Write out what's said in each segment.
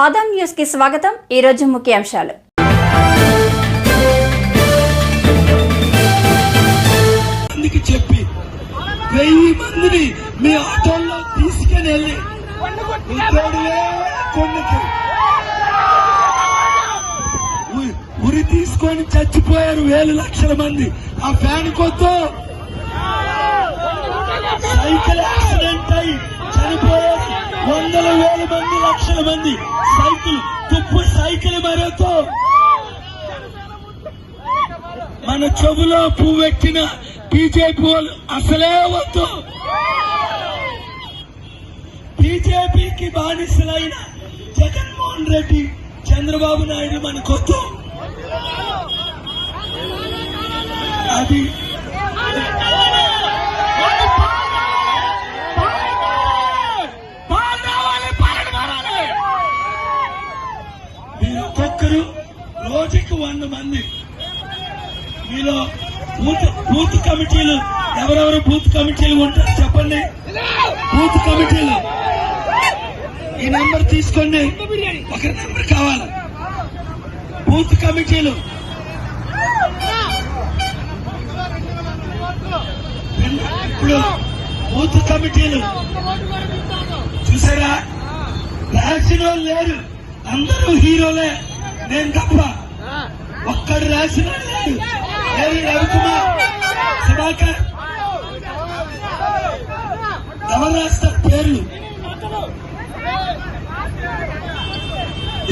ఆదాం న్యూస్కి స్వాగతం. ఈ రోజు ముఖ్యాంశాలు. చెప్పి వెయ్యి మందిని మీ ఆటోల్లో తీసుకుని వెళ్ళి ఉరి తీసుకొని చచ్చిపోయారు వేలు లక్షల మంది. ఆ ఫ్యాన్ కొద్దు సైకిల్ యాక్సిడెంట్ అయి చనిపోయారు వందల వేల మంది లక్షల మంది. సైకిల్ తుప్పు సైకిల్ మరొతో మన చెవులో పువ్వెట్టిన బీజేపీ వాళ్ళు అసలే వద్దు. బీజేపీకి బానిసలైన జగన్మోహన్ రెడ్డి చంద్రబాబు నాయుడు మనకొద్దు. అది ఒక్కరు రోజుకి వంద మంది. మీలో బూత్ బూత్ కమిటీలు ఎవరెవరు బూత్ కమిటీలు ఉంటారు చెప్పండి. బూత్ కమిటీలు. ఈ నెంబర్ తీసుకోండి. ఒక నెంబర్ కావాలి. బూత్ కమిటీలు. ఇప్పుడు బూత్ కమిటీలు. చూసారా? రాసిన లేరు. అందరూ హీరోలే. నేను తప్ప ఒక్కడు రాసిన రవికుమార్. సుధాకర్. ఎవరు రాస్తారు పేర్లు?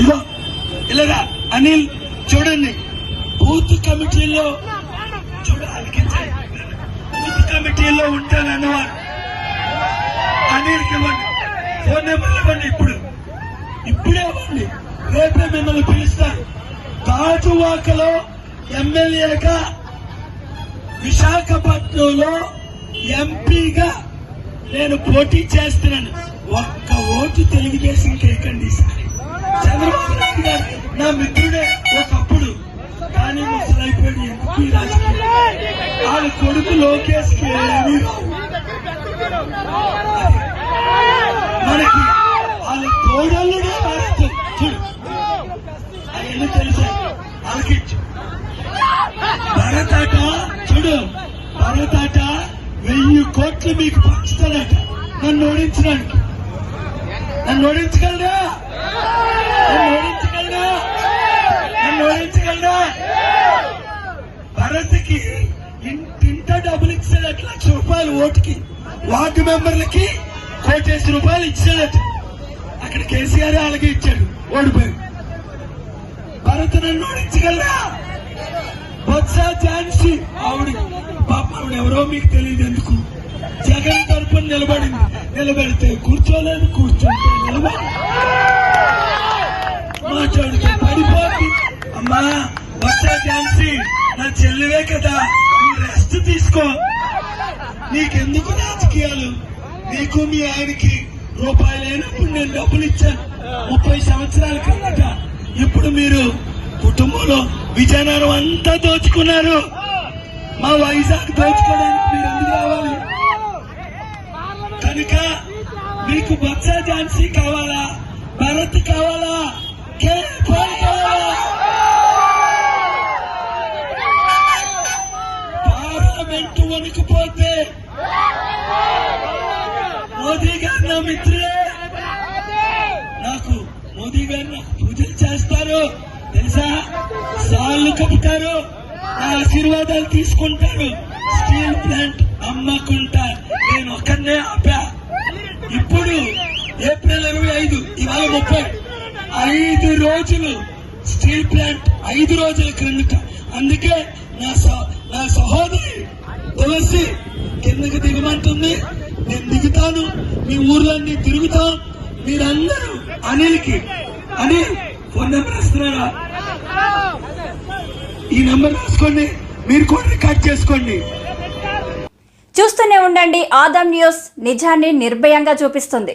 ఇదో ఇలాగా అనిల్ చూడండి బూత్ కమిటీలో చూడ అలికించండి బూత్ కమిటీలో ఉంటానన్నవారు అనిల్కి ఇవ్వండి. ఫోన్ నెంబర్ ఇవ్వండి ఇప్పుడు. ఇప్పుడే ఇవ్వండి. రేపే మిమ్మల్ని పిలుస్తారు గాజువాకలో ఎమ్మెల్యేగా విశాఖపట్నంలో ఎంపీగా నేను పోటీ చేస్తున్నాను. ఒక్క ఓటు తెలుగుదేశం కేకండి ఈసారి చంద్రబాబు నాయుడు గారు నా మిత్రుడే ఒకప్పుడు. కానీ ముసలైపోయాడు ఎందుకు ఈ రాజకీయం వాళ్ళ కొడుకు లోకేష్కి ఏమీ మనకి వాళ్ళ తోడల్లుడే అవన్నీ తెలుసా ఆలకించు భరతాట చూడు భరతాట వెయ్యి కోట్లు మీకు పంచుతాడట నన్ను ఓడించడానికి నన్ను ఓడించగలరా నన్ను ఓడించగలరా నన్ను ఓడించగలరా భరత్కి ఇంటింట డబ్బులు ఇచ్చాడట లక్ష రూపాయలు ఓటుకి వార్డు మెంబర్లకి కోటేసి రూపాయలు ఇచ్చాడట అక్కడ కేసీఆర్ అలాగే ఇచ్చాడు ఓడిపోయాడు భరత్ నన్ను ఓడించగలరా బొత్స ఝాన్సీ. ఆవిడ పాప ఆవిడ ఎవరో మీకు తెలియదు ఎందుకు? జగన్ తరపున నిలబడింది. నిలబెడితే కూర్చోలేదు కూర్చుంటే నిలబడి. మాట్లాడితే పడిపోతుంది అమ్మా బొత్స ఝాన్సీ నా చెల్లివే కదా? రెస్ట్ తీసుకో. నీకెందుకు రాజకీయాలు? నీకు మీ ఆయనకి రూపాయలు లేనప్పుడు నేను డబ్బులు ఇచ్చాను. ముప్పై సంవత్సరాల కిందట ఇప్పుడు మీరు కుటుంబంలో విజయనగరం అంతా దోచుకున్నారు. మా వైజాగ్ దోచుకోవడానికి మీరు ఎందుకు రావాలి? కనుక మీకు బొత్స ఝాన్సీ కావాలా? భరత్ కావాలా? కావాలా? పార్లమెంట్ వణికిపోతే మోదీ గారు నా మిత్రులే. నాకు మోదీ గారు నాకు పూజలు చేస్తారు. తెలుసా? సార్లు కప్పుతారు. నా ఆశీర్వాదాలు తీసుకుంటారు. స్టీల్ ప్లాంట్ అమ్మకుంటా నేను ఒక్కనే ఆపా. ఇప్పుడు ఏప్రిల్ ఇరవై ఐదు ఇవాళ ముప్పై. ఐదు రోజులు స్టీల్ ప్లాంట్ ఐదు రోజుల క్రిందట. అందుకే నా సహ- నా సహోదరి తులసి కిందకి దిగమంటుంది. నేను దిగుతాను. మీ ఊర్లన్నీ తిరుగుతాం. మీరందరూ అనిల్కి అనిల్ ఫోన్ నెంబర్ ఇస్తున్నారా ఈ నెంబర్ రాసుకోండి. మీరు కూడా కట్ చేసుకోండి. చూస్తూనే ఉండండి. ఆదాం న్యూస్ నిజాన్ని నిర్భయంగా చూపిస్తుంది.